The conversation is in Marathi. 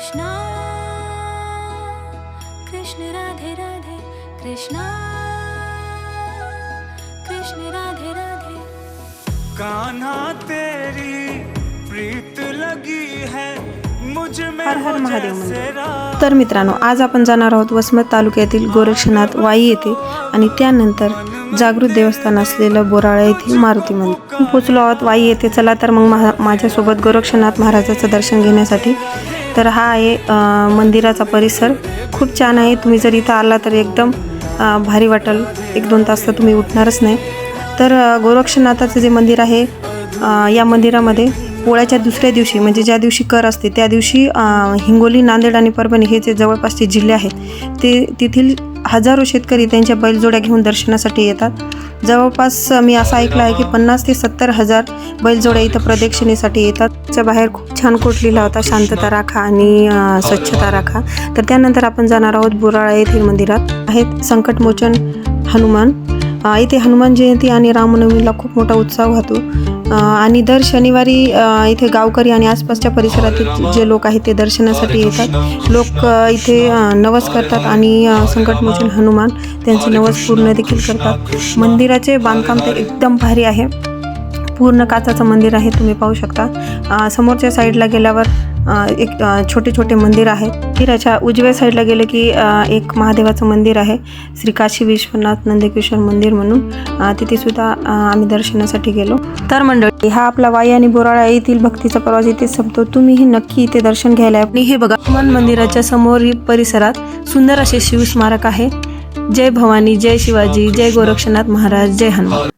कृष्णा कृष्ण राधे राधे कृष्णा कृष्ण राधे राधे। कान्हा तेरी प्रीत लगी है मुझ में हर हर हो महादेव मंदिर। तर मित्रांनो आज आपण जाणार आहोत वसमत तालुक्यातील गोरक्षनाथ वाई येथे आणि त्यानंतर जागृत देवस्थान असलेलं बोराळा येथील मारुती मंदिर. आपण पोचलो आहोत वाई येथे चला तर मग मा माझ्यासोबत गोरक्षनाथ महाराजाचं दर्शन घेण्यासाठी. तर हा आहे मंदिराचा परिसर. खूप छान आहे. तुम्ही जर इथं आला तर एकदम भारी वाटेल. एक दोन तास तर तुम्ही उठणारच नाही. तर गोरक्षनाथाचं जे मंदिर आहे या मंदिरामध्ये पोळ्याच्या दुसऱ्या दिवशी म्हणजे ज्या दिवशी कर असते त्या दिवशी हिंगोली नांदेड आणि परभणी हे जे जवळपासचे जिल्हे आहेत ते तेथील हजारो शेतकरी त्यांच्या बैलजोड्या घेऊन दर्शनासाठी येतात. जवळपास मी असं ऐकलं आहे की पन्नास ते सत्तर हजार बैलजोड्या इथं प्रदक्षिणेसाठी येतात. त्याच्या बाहेर खूप छान कोट लिहिला होता शांतता राखा आणि स्वच्छता राखा. तर त्यानंतर आपण जाणार आहोत बुराळा येथील मंदिरात. आहेत संकटमोचन हनुमान इथे हनुमान जयंती आणि रामनवमीला खूप मोठा उत्साह होतो आणि दर शनिवारी इथे गावकरी आणि आसपासच्या परिसरातील जे लोक आहेत ते दर्शनासाठी येतात. लोक इथे नवस करतात आणि संकटमोचन हनुमान त्यांचे नवस पूर्ण देखील करतात. मंदिराचे बांधकाम तर एकदम भारी आहे. पूर्ण काचाचं मंदिर आहे तुम्ही पाहू शकता. समोरच्या साईडला गेल्यावर एक छोटे छोटे मंदिर आहे मंदिराच्या उजव्या साईडला गेलं की एक महादेवाचं मंदिर आहे. श्री काशी विश्वनाथ नंदकिशोर मंदिर म्हणून. तिथेसुद्धा तिथे सुद्धा आम्ही दर्शनासाठी गेलो. तर मंडळी हा आपला वाई आणि बोराळा येथील भक्तीचा प्रवास इथे संपतो. तुम्हीही नक्की इथे दर्शन घ्यायला आणि हे बघा हनुमान मंदिराच्या समोर परिसरात सुंदर असे शिवस्मारक आहे. जय भवानी जय शिवाजी जय गोरक्षनाथ महाराज जय हनुमान.